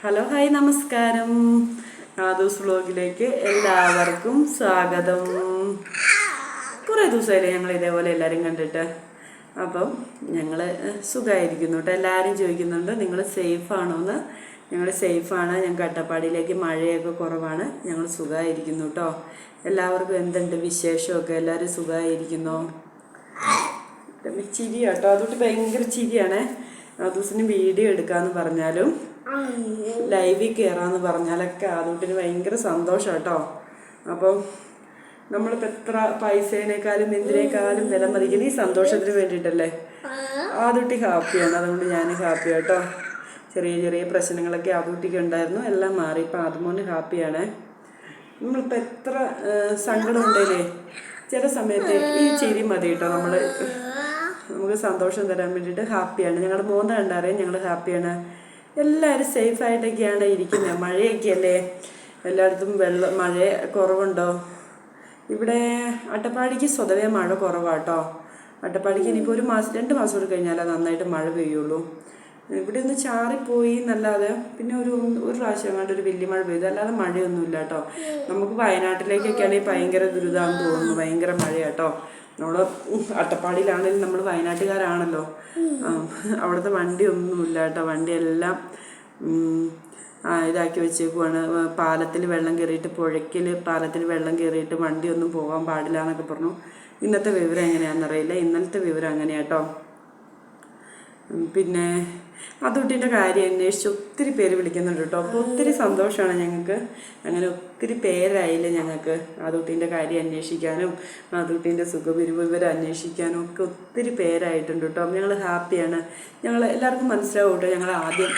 Hello hi നമസ്കാരം. ആദൂസ് വ്ലോഗിലേക്ക് എല്ലാവർക്കും സ്വാഗതം. കുറേ ദിവസമായില്ലേ ഞങ്ങൾ ഇതേപോലെ എല്ലാവരും കണ്ടിട്ട്. അപ്പം ഞങ്ങൾ സുഖമായിരിക്കുന്നു കേട്ടോ. എല്ലാവരും ചോദിക്കുന്നുണ്ട് നിങ്ങൾ സേഫാണോ എന്ന് ഞങ്ങൾ സേഫാണ്. ഞങ്ങൾക്ക് അട്ടപ്പാടിയിലേക്ക് മഴയൊക്കെ കുറവാണ്. ഞങ്ങൾ സുഖമായിരിക്കുന്നു കേട്ടോ. എല്ലാവർക്കും എന്തുണ്ട് വിശേഷമൊക്കെ? എല്ലാവരും സുഖമായിരിക്കുന്നോ രമ്യ ചിരി കേട്ടോ. അതുകൊണ്ട് ഭയങ്കര ചിരിയാണേ. ദിവസത്തിന് വീഡിയോ എടുക്കാന്ന് പറഞ്ഞാലും ലൈവിൽ കയറാന്ന് പറഞ്ഞാലൊക്കെ ആദൂട്ടിന് ഭയങ്കര സന്തോഷം കേട്ടോ അപ്പം നമ്മളിപ്പോൾ എത്ര പൈസേനേക്കാളും എന്തിനേക്കാളും വില മതിക്കുന്ന ഈ സന്തോഷത്തിന് വേണ്ടിയിട്ടല്ലേ? ആദൂട്ടി ഹാപ്പിയാണ്. അതുകൊണ്ട് ഞാൻ ഹാപ്പി കേട്ടോ ചെറിയ ചെറിയ പ്രശ്നങ്ങളൊക്കെ ആദൂട്ടിക്ക് ഉണ്ടായിരുന്നു. എല്ലാം മാറി. ഇപ്പം ആദ്യമോന് ഹാപ്പിയാണ്. നമ്മളിപ്പോൾ എത്ര സങ്കടം ഉണ്ടല്ലേ ചില സമയത്ത് ഈ ചിരി മതി കേട്ടോ നമ്മൾ നമുക്ക് സന്തോഷം തരാൻ വേണ്ടിയിട്ട് ഹാപ്പിയാണ്. ഞങ്ങളുടെ മോന്ത കണ്ടറിയാം? ഞങ്ങൾ ഹാപ്പിയാണ്. എല്ലാവരും സേഫായിട്ടൊക്കെയാണ് ഇരിക്കുന്നത് മഴയൊക്കെ അല്ലേ എല്ലായിടത്തും വെള്ളം മഴ കുറവുണ്ടോ? ഇവിടെ അട്ടപ്പാടിക്ക് സ്വതവേ മഴ കുറവാട്ടോ. അട്ടപ്പാടിക്ക് ഇനിയിപ്പോൾ ഒരു മാസം രണ്ട് മാസം കൂടി കഴിഞ്ഞാലേ നന്നായിട്ട് മഴ പെയ്യുള്ളൂ. ഇവിടെ ഒന്ന് ചാറിപ്പോയി എന്നല്ലാതെ പിന്നെ ഒരു ഒരു പ്രാവശ്യം അങ്ങോട്ട് ഒരു വലിയ മഴ പെയ്തു. അല്ലാതെ മഴയൊന്നുമില്ല കേട്ടോ നമുക്ക് വയനാട്ടിലേക്കൊക്കെ ആണെങ്കിൽ ഭയങ്കര ദുരിതമാണെന്ന് തോന്നുന്നു. ഭയങ്കര മഴയാട്ടോ. നമ്മൾ അട്ടപ്പാടിയിലാണെങ്കിലും നമ്മൾ വയനാട്ടുകാരാണല്ലോ. അവിടുത്തെ വണ്ടി ഒന്നുമില്ല കേട്ടോ വണ്ടിയെല്ലാം ഇതാക്കി വെച്ചേക്കുവാണ്. പാലത്തിൽ വെള്ളം കയറിയിട്ട് പുഴയ്ക്കിൽ പാലത്തിൽ വെള്ളം കയറിയിട്ട് വണ്ടിയൊന്നും പോകാൻ പാടില്ല എന്നൊക്കെ പറഞ്ഞു. ഇന്നത്തെ വിവരം എങ്ങനെയാണെന്നറിയില്ല. ഇന്നലത്തെ വിവരം അങ്ങനെയാട്ടോ. പിന്നെ അതുട്ടിന്റെ കാര്യം അന്വേഷിച്ച് ഒത്തിരി പേര് വിളിക്കുന്നുണ്ട് കേട്ടോ. അപ്പോൾ ഒത്തിരി സന്തോഷമാണ് ഞങ്ങൾക്ക്. അങ്ങനെ ഒത്തിരി പേരായില്ല ഞങ്ങൾക്ക് അതുട്ടിന്റെ കാര്യം അന്വേഷിക്കാനും അതുട്ടിന്റെ സുഖവിവരം അന്വേഷിക്കാനും ഒക്കെ ഒത്തിരി പേരായിട്ടുണ്ട് കേട്ടോ. ഞങ്ങൾ ഹാപ്പിയാണ്. ഞങ്ങൾ എല്ലാവർക്കും മനസ്സിലാവും കേട്ടോ ഞങ്ങൾ ആദ്യം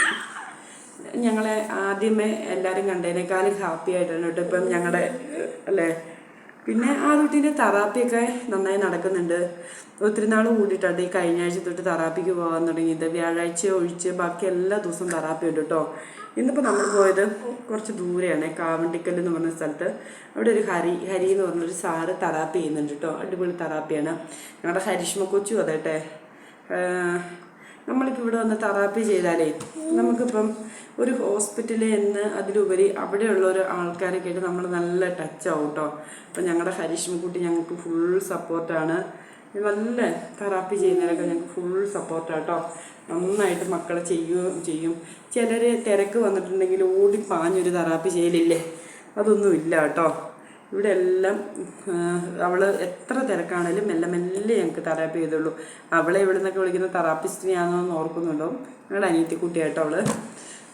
ഞങ്ങളെ ആദ്യമേ എല്ലാവരും കണ്ടതിനേക്കാളും ഹാപ്പി ആയിട്ടാണ് കേട്ടോ ഇപ്പം ഞങ്ങളുടെ അല്ലേ? പിന്നെ ആ കുട്ടീന്റെ തെറാപ്പിയൊക്കെ നന്നായി നടക്കുന്നുണ്ട്. ഒത്തിരി നാൾ കൂടിയിട്ടുണ്ട് ഈ കഴിഞ്ഞ ആഴ്ച തൊട്ട് തെറാപ്പിക്ക് പോകാൻ തുടങ്ങിയത്. വ്യാഴാഴ്ച ഒഴിച്ച് ബാക്കി എല്ലാ ദിവസവും തെറാപ്പി ഉണ്ട് കേട്ടോ. ഇന്നിപ്പോൾ നമ്മൾ പോയത് കുറച്ച് ദൂരെയാണ് കാവണ്ടിക്കൽ എന്ന് പറഞ്ഞ സ്ഥലത്ത്. അവിടെ ഒരു ഹരി ഹരി എന്ന് പറഞ്ഞൊരു സാറ് തെറാപ്പി ചെയ്യുന്നുണ്ട് കേട്ടോ. അടിപൊളി തെറാപ്പിയാണ്. ഞങ്ങളുടെ ഹരിഷ്മ കൊച്ചു അതേട്ടെ. നമ്മളിപ്പോൾ ഇവിടെ വന്ന് തെറാപ്പി ചെയ്താലേ നമുക്കിപ്പം ഒരു ഹോസ്പിറ്റലിൽ എന്ന് അതിലുപരി അവിടെയുള്ള ഒരു ആൾക്കാരൊക്കെ കേട്ട് നമ്മൾ നല്ല ടച്ച് ആവും കേട്ടോ അപ്പം ഞങ്ങളുടെ ഹരീഷ്മക്കുട്ടി ഞങ്ങൾക്ക് ഫുൾ സപ്പോർട്ടാണ് നല്ല തെറാപ്പി ചെയ്യുന്നതിനൊക്കെ ഞങ്ങൾക്ക് ഫുൾ സപ്പോർട്ടാണ് കേട്ടോ നന്നായിട്ട് മക്കളെ ചെയ്യുകയും ചെയ്യും. ചിലർ തിരക്ക് വന്നിട്ടുണ്ടെങ്കിൽ ഓടി പാഞ്ഞൊരു തെറാപ്പി ചെയ്യലില്ലേ? അതൊന്നും ഇല്ല കേട്ടോ ഇവിടെ എല്ലാം അവൾ എത്ര തിരക്കാണേലും മെല്ലെ മെല്ലെ ഞങ്ങൾക്ക് തെറാപ്പി ചെയ്തുള്ളൂ അവളെ ഇവിടെ നിന്നൊക്കെ വിളിക്കുന്ന തെറാപ്പിസ്റ്റിനെയാണോ എന്ന് ഓർക്കുന്നുണ്ടോ? ഞങ്ങളുടെ അനിയത്തി കുട്ടിയായിട്ട് അവൾ.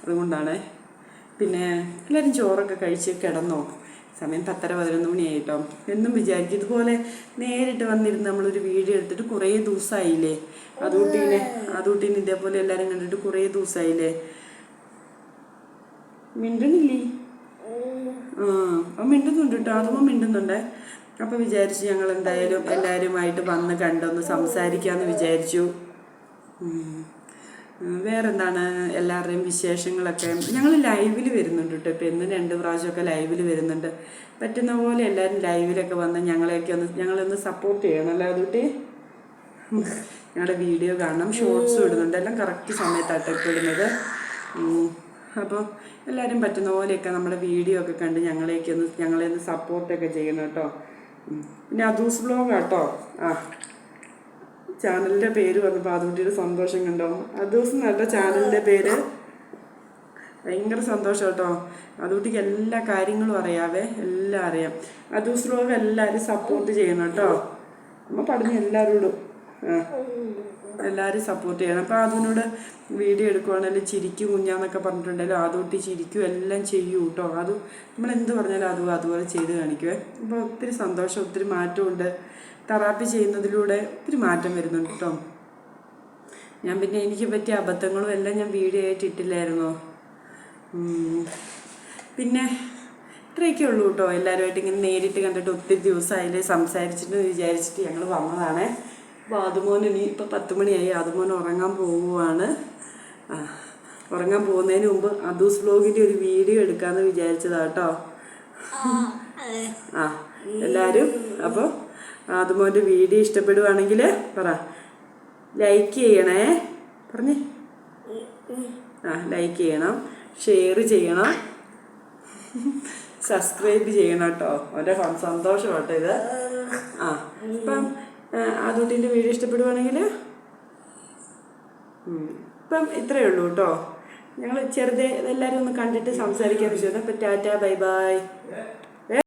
അതുകൊണ്ടാണ്. പിന്നെ എല്ലാവരും ചോറൊക്കെ കഴിച്ച് കിടന്നോ? സമയം പത്തര പതിനൊന്ന് മണിയായിട്ടോ. എന്നും വിചാരിക്കും ഇതുപോലെ നേരിട്ട് വന്നിരുന്ന് നമ്മളൊരു വീഡിയോ എടുത്തിട്ട് കുറേ ദിവസമായില്ലേ അതുകൂട്ടീനെ അതുകൂട്ടീനെ ഇതേപോലെ എല്ലാവരും കണ്ടിട്ട് കുറേ ദിവസമായില്ലേ മിണ്ടണില്ലേ? അവൻ മിണ്ടുന്നുണ്ട് കേട്ടോ അതുമ്പോൾ മിണ്ടുന്നുണ്ട്. അപ്പോൾ വിചാരിച്ചു ഞങ്ങൾ എന്തായാലും എല്ലാവരുമായിട്ട് വന്ന് കണ്ടൊന്ന് സംസാരിക്കാമെന്ന് വിചാരിച്ചു. വേറെന്താണ് എല്ലാവരുടെയും വിശേഷങ്ങളൊക്കെ? ഞങ്ങൾ ലൈവിൽ വരുന്നുണ്ട് കേട്ടോ ഇപ്പം ഇന്ന് രണ്ട് പ്രാവശ്യമൊക്കെ ലൈവിൽ വരുന്നുണ്ട്. പറ്റുന്ന പോലെ എല്ലാവരും ലൈവിലൊക്കെ വന്ന് ഞങ്ങളെയൊക്കെ ഒന്ന് ഞങ്ങളൊന്ന് സപ്പോർട്ട് ചെയ്യണം അല്ലേ അതുകൂട്ടി ഞങ്ങളുടെ വീഡിയോ കാണണം ഷോർട്സും ഇടുന്നുണ്ട്. എല്ലാം കറക്റ്റ് സമയത്താണ് ഇടുന്നത്. അപ്പോൾ എല്ലാവരും പറ്റുന്ന പോലെയൊക്കെ നമ്മുടെ വീഡിയോ ഒക്കെ കണ്ട് ഞങ്ങളെയൊക്കെ ഒന്ന് ഞങ്ങളെ ഒന്ന് സപ്പോർട്ടൊക്കെ ചെയ്യണം കേട്ടോ. പിന്നെ അതൂസ് ബ്ലോഗ് കേട്ടോ ആ. ചാനലിന്റെ പേര് വന്നപ്പോൾ അതുകുട്ടിയുടെ സന്തോഷം കണ്ടോ? അതൂസ് നല്ല ചാനലിന്റെ പേര്. ഭയങ്കര സന്തോഷം കേട്ടോ. അതുകുട്ടിക്ക് എല്ലാ കാര്യങ്ങളും അറിയാവേ എല്ലാം അറിയാം. അതൂസ് ബ്ലോഗ് എല്ലാവരും സപ്പോർട്ട് ചെയ്യണം കേട്ടോ. നമ്മൾ പറഞ്ഞു എല്ലാവരോടും എല്ലാവരും സപ്പോർട്ട് ചെയ്യണം. അപ്പോൾ അതിനോട് വീഡിയോ എടുക്കുവാണെങ്കിലും ചിരിക്കും കുഞ്ഞാന്നൊക്കെ പറഞ്ഞിട്ടുണ്ടെങ്കിലും അതുകൂട്ടി ചിരിക്കും. എല്ലാം ചെയ്യൂ കേട്ടോ അത് നമ്മൾ എന്ത് പറഞ്ഞാലും അതും അതുപോലെ ചെയ്ത് കാണിക്കുവേ. അപ്പോൾ ഒത്തിരി സന്തോഷം ഒത്തിരി മാറ്റമുണ്ട്. തെറാപ്പി ചെയ്യുന്നതിലൂടെ ഒത്തിരി മാറ്റം വരുന്നുണ്ട് കേട്ടോ ഞാൻ പിന്നെ എനിക്ക് പറ്റിയ അബദ്ധങ്ങളും എല്ലാം ഞാൻ വീഡിയോ ആയിട്ട് ഇട്ടില്ലായിരുന്നോ? പിന്നെ ഇത്രയൊക്കെ ഉള്ളൂ കേട്ടോ എല്ലാവരുമായിട്ട് ഇങ്ങനെ നേരിട്ട് കണ്ടിട്ട് ഒത്തിരി ദിവസമായില്ലേ സംസാരിച്ചിട്ട് വിചാരിച്ചിട്ട് ഞങ്ങൾ വന്നതാണേ. അപ്പോൾ അതുമോൻ ഇനി ഇപ്പോൾ പത്ത് മണിയായി അതുമോൻ ഉറങ്ങാൻ പോവുകയാണ് ഉറങ്ങാൻ പോകുന്നതിന് മുമ്പ് അദൂസ് ബ്ലോഗിന്റെ ഒരു വീഡിയോ എടുക്കാമെന്ന് വിചാരിച്ചതാ കേട്ടോ ആ എല്ലാവരും അപ്പോൾ അതുമോന്റെ വീഡിയോ ഇഷ്ടപ്പെടുവാണെങ്കിൽ പറ. ലൈക്ക് ചെയ്യണേ. പറഞ്ഞേ. ആ ലൈക്ക് ചെയ്യണം. ഷെയർ ചെയ്യണം. സബ്സ്ക്രൈബ് ചെയ്യണം കേട്ടോ. അവന്റെ സന്തോഷം കേട്ടോ ഇത്. ആ ഇപ്പം ആദൂട്ടിന്റെ വീഡിയോ ഇഷ്ടപ്പെടുവാണെങ്കിൽ ഇപ്പം ഇത്രയേ ഉള്ളൂ കേട്ടോ. ഞങ്ങൾ ചെറുതെ എല്ലാവരും ഒന്ന് കണ്ടിട്ട് സംസാരിക്കാൻ വെച്ചു അപ്പം ടാറ്റ ബൈ ബൈ.